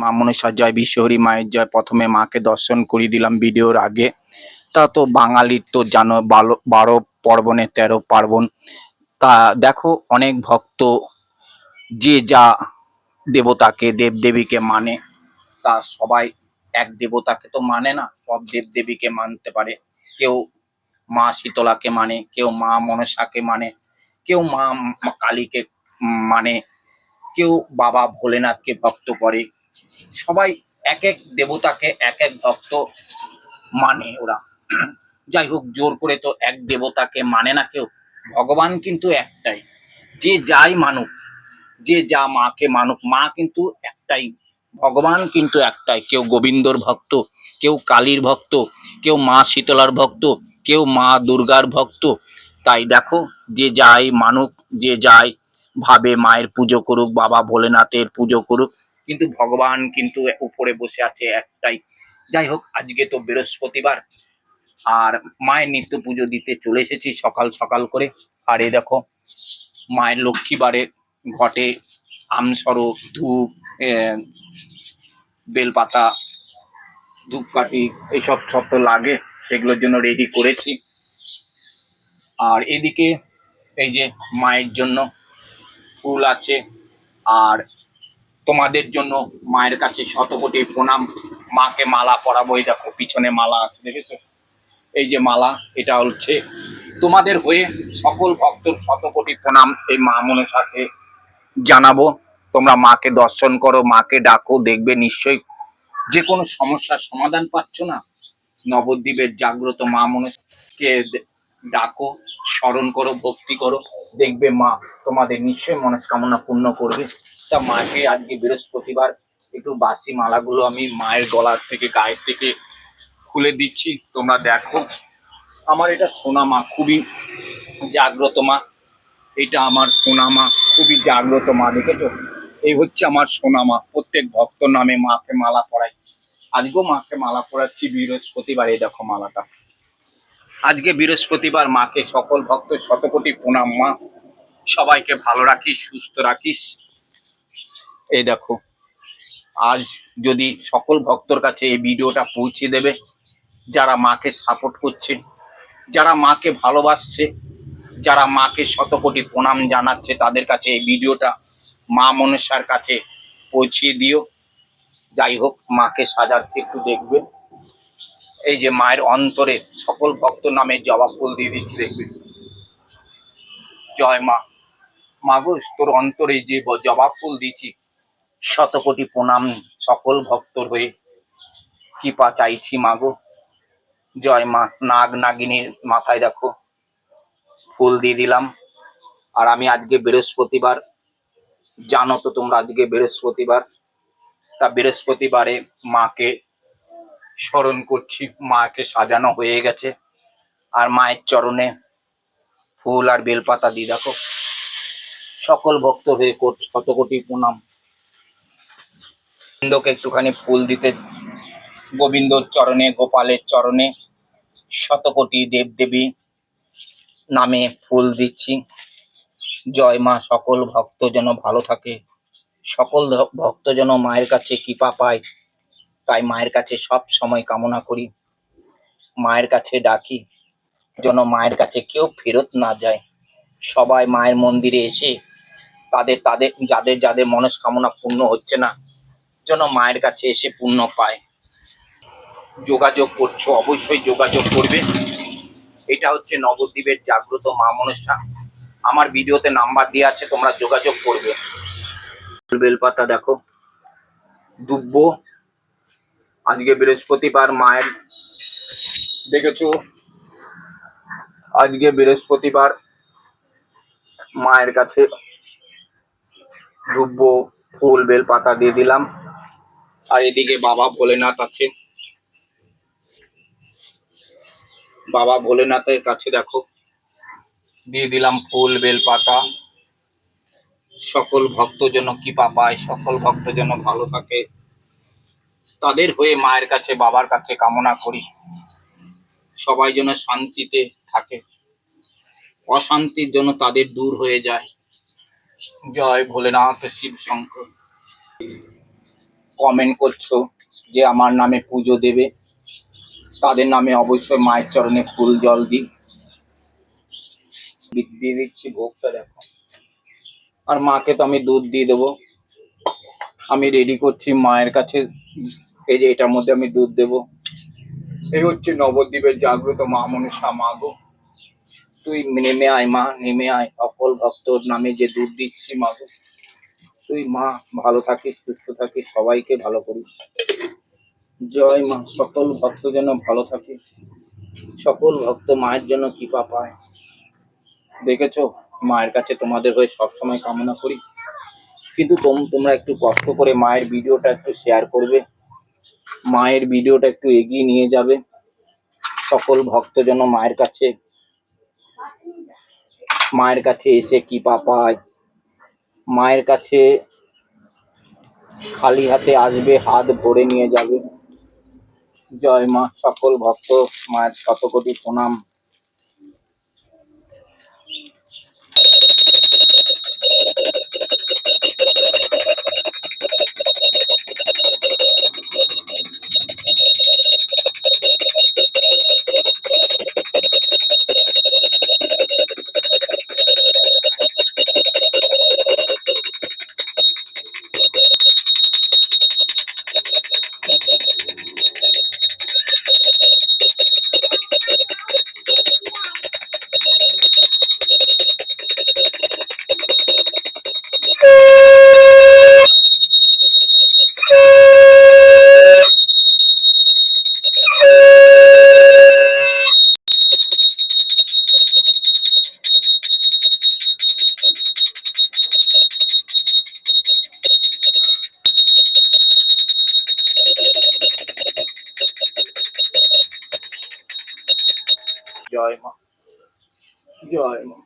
মা মনসা জয় বিশ্বহরি মায়ের জয় প্রথমে মাকে দর্শন করিয়ে দিলাম ভিডিওর আগে। তা তো বাঙালির তো জানো বারো বারো পার্বণে তেরো পার্বণ। তা দেখো অনেক ভক্ত যে যা দেবতাকে, দেবদেবীকে মানে তা সবাই এক দেবতাকে তো মানে না, সব দেবদেবীকে মানতে পারে। কেউ মা শীতলাকে মানে কেউ মা মনসাকে মানে কেউ মা কালীকে মানে কেউ বাবা ভোলেনাথকে ভক্ত করে। সবাই এক এক দেবতাকে এক এক ভক্ত মানে ওরা। যাই হোক, জোর করে তো এক দেবতাকে মানে না কেউ, ভগবান কিন্তু একটাই। যে যাই মানুক, যে যা মাকে মানুক, মা কিন্তু একটাই, ভগবান কিন্তু একটাই। কেউ গোবিন্দর ভক্ত, কেউ কালীর ভক্ত, কেউ মা শীতলার ভক্ত, কেউ মা দুর্গার ভক্ত। তাই দেখো, যে যাই মানুক, যে যাই ভাবে মায়ের পুজো করুক, বাবা ভোলেনাথের পুজো করুক কিন্তু ভগবান কিন্তু উপরে বসে আছে একটাই। যাই হোক, আজকে তো বৃহস্পতিবার, আর মায়ের নিত্য পুজো দিতে চলে এসেছি সকাল সকাল করে। আর এই দেখো, মায়ের লক্ষ্মীবারে ঘটে আমসরো, ধূপ বেলপাতা, ধূপকাঠি এইসব সব তো লাগে, সেগুলোর জন্য রেডি করেছি। আর এদিকে এই যে মায়ের জন্য ফুল আছে, আর তোমাদের জন্য মায়ের কাছে শতকোটি প্রণাম। মাকে মালা পরাবো, এই দেখো, পিছনে মালা আছে, দেখেছ? এই যে মালা, এটা হচ্ছে তোমাদের হয়ে সকল ভক্তর শতকোটি প্রণাম এই মা মনসাকে জানাব। তোমরা মাকে দর্শন করো, মাকে ডাকো, দেখবে নিশ্চয়ই যে কোনো সমস্যার সমাধান পাচ্ছ না? নবদ্বীপের জাগ্রত মা মনসাকে ডাকো, স্মরণ করো, ভক্তি করো। দেখবে মা, তোমাদের নিশ্চয়ই মনস্কামনা পূর্ণ করবে। তা মাকে আজকে বৃহস্পতিবার একটু বাসি মালাগুলো আমি মায়ের গলার থেকে, গায়ের থেকে খুলে দিচ্ছি, তোমরা দেখো। আমার এটা সোনা মা খুবই জাগ্রত মা। এটা আমার সোনা মা খুবই জাগ্রত মা, দেখেছ? এই হচ্ছে আমার সোনা মা প্রত্যেক ভক্ত নামে মাকে মালা পরাই। আজকেও মাকে মালা পরাচ্ছি বৃহস্পতিবার, এই দেখো মালাটা। আজকে বৃহস্পতিবার মাকে সকল ভক্ত শতকোটি প্রণাম, মা। সবাইকে ভালো রাখিস, সুস্থ রাখিস। এই দেখো, আজ যদি সকল ভক্তর কাছে এই ভিডিওটা পৌঁছে দেবে, যারা মাকে সাপোর্ট করছে, যারা মাকে ভালোবাসছে, যারা মাকে শতকোটি প্রণাম জানাচ্ছে, তাদের কাছে এই ভিডিওটা মা মনসার কাছে পৌঁছিয়ে দিও। যাই হোক, মাকে সাজাচ্ছে, একটু দেখবে। এই যে মায়ের অন্তরে সকল ভক্ত নামে জবা ফুল দিয়ে দিচ্ছি দেখবে। জয় মা। মাগো তোর অন্তরে যে জবা ফুল দিচ্ছি শতকোটি প্রণাম সকল ভক্তর হয়ে। কৃপা চাইছি মাগো জয় মা। নাগ নাগিনীর মাথায় দেখো, ফুল দিয়ে দিলাম। আর আমি আজকে বৃহস্পতিবার, জানো তো তোমরা আজকে বৃহস্পতিবার। তা বৃহস্পতিবারে মাকে স্মরণ করছি, মাকে সাজানো হয়ে গেছে। আর মায়ের চরণে ফুল আর বেলপাতা দিয়ে দেখো। সকল ভক্ত হয়ে শত কোটি প্রণাম। গোবিন্দকে একটুখানি ফুল দিতে, গোবিন্দর চরণে, গোপালের চরণে শতকোটি দেবদেবী নামে ফুল দিচ্ছি। জয় মা, সকল ভক্ত যেন ভালো থাকে। সকল ভক্ত যেন মায়ের কাছে কৃপা পায়। তাই মায়ের কাছে সব সময় কামনা করি। মায়ের কাছে ডাকি, যেন মায়ের কাছে কেউ ফেরত না যায়। সবাই মায়ের মন্দিরে এসে তাদের তাদের, যাদের যাদের মনস্কামনা পূর্ণ হচ্ছে না, যেন মায়ের কাছে এসে পূর্ণ পায়। যোগাযোগ করছ, অবশ্যই যোগাযোগ করবে। এটা হচ্ছে নবদ্বীপের জাগ্রত মা মনসা আমার ভিডিওতে নাম্বার দেওয়া আছে, তোমরা যোগাযোগ করবে। বেলপাতা দেখো, দুব্ব। আজকে বৃহস্পতিবার মায়ের দেখেছ? আজকে বৃহস্পতিবার মায়ের কাছে দুব্ব, ফুল বেল পাতা দিয়ে দিলাম। আর এদিকে বাবা ভোলেনাথ আছে। বাবা ভোলেনাথের কাছে দেখো। দিয়ে দিলাম ফুল, বেলপাতা। সকল ভক্ত যেন কৃপা পায়, সকল ভক্ত যেন ভালো থাকে। তাদের হয়ে মায়ের কাছে, বাবার কাছে কামনা করি। সবাই যেন শান্তিতে থাকে। অশান্তির জন্য তাদের দূর হয়ে যায়। জয় ভোলেনাথ শিব শঙ্কর। কমেন্ট করছ যে আমার নামে পুজো দেবে। তাদের নামে অবশ্যই মায়ের চরণে ফুল জল দিই। দিয়ে দিচ্ছি ভোগটা দেখো। আর মাকে তো আমি দুধ দিয়ে দেবো। আমি রেডি করছি মায়ের কাছে এই যে এটার মধ্যে আমি দুধ দেবো। এই হচ্ছে নবদ্বীপের জাগ্রত মা মনসা মা গো। তুই নেমে আয় মা, নেমে আয়। সকল ভক্তর নামে যে দুধ দিচ্ছি মা গো। তুই মা, ভালো থাকিস, সুস্থ থাকিস, সবাইকে ভালো করিস। জয় মা, সকল ভক্ত যেন ভালো থাকে। সকল ভক্ত মায়ের জন্য কৃপা পায়। দেখেছ? মায়ের কাছে তোমাদের হয়ে সবসময় কামনা করি। কিন্তু তোমরা একটু কষ্ট করে মায়ের ভিডিওটা একটু শেয়ার করবে। মায়ের ভিডিওটা একটু এগিয়ে নিয়ে যাবে। সকল ভক্ত যেন মায়ের কাছে মায়ের কাছে এসে কৃপা পায়। মায়ের কাছে খালি হাতে আসবে, হাত ভরে নিয়ে যাবে। জয় মা, সকল ভক্ত, মায়ের শতকোটি প্রণাম। জয় মা জয় মা